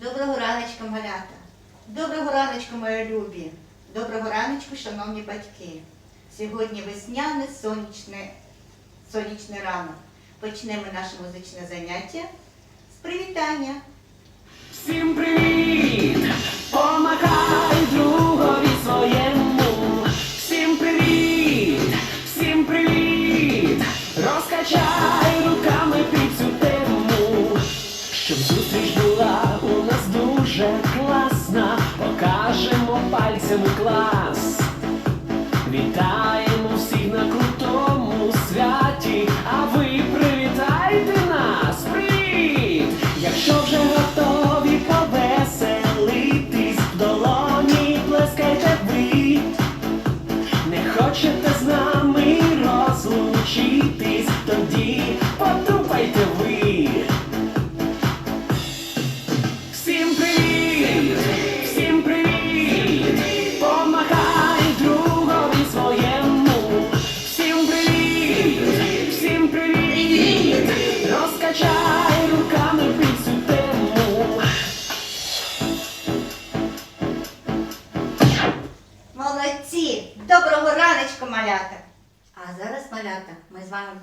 Доброго раночка, малята. Доброго раночку, мої любі. Доброго раночку, шановні батьки. Сьогодні весняне сонячне, сонячний ранок. Почнемо наше музичне заняття з привітання. Всім привіт! Помагай другові своєму. Всім привіт! Всім привіт! Розкачай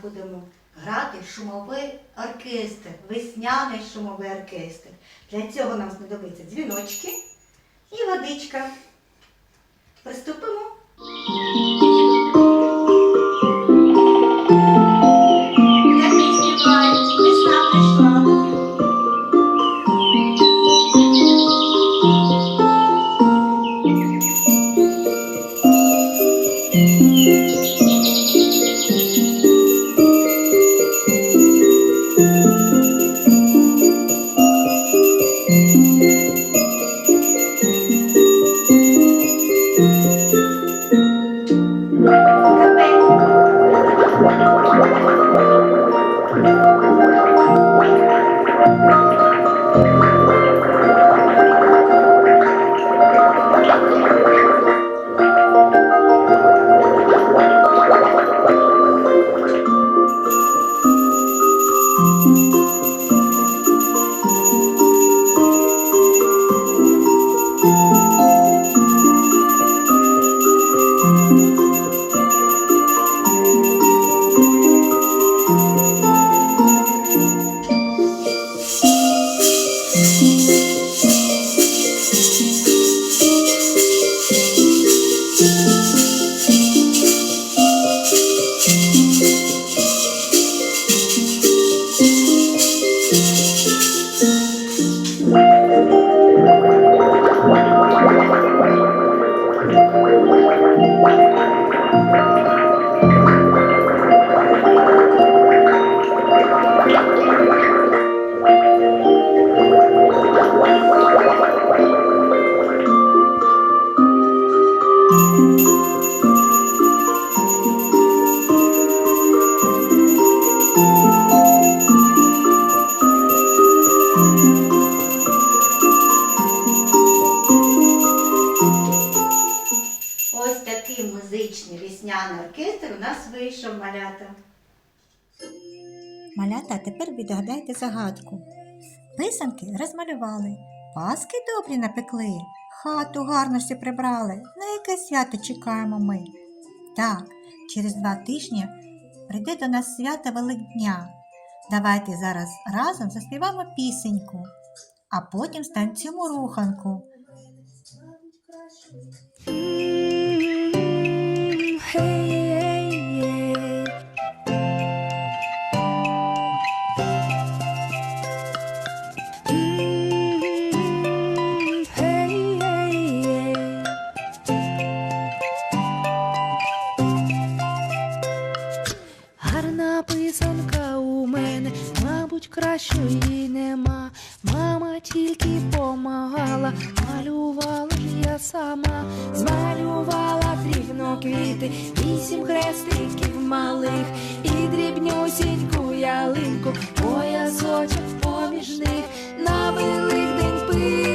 будемо грати шумовий оркестр, весняний шумовий оркестр. Для цього нам знадобиться дзвіночки і водичка. Приступимо. Такий музичний весняний оркестр у нас вийшов малята. Малята, тепер відгадайте загадку. Писанки розмалювали, паски добрі напекли, хату гарно всі прибрали. На яке свято чекаємо ми? Так, через два тижні прийде до нас свято Великдня. Давайте зараз разом заспіваємо пісеньку, а потім станцюємо руханку. Гарна мабуть, її нема. Мама тільки помагала, малювала ж я сама, змалювала дрібно квіти, вісім хрестиків малих. І дрібнюсіньку ялинку, поясочок поміж них. На великдень писанку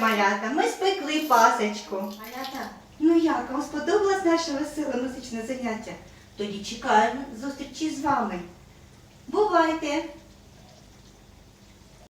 малята, ми спекли пасочку. Малята, ну як, вам сподобалось наше веселе музичне заняття? Тоді чекаємо зустрічі з вами. Бувайте!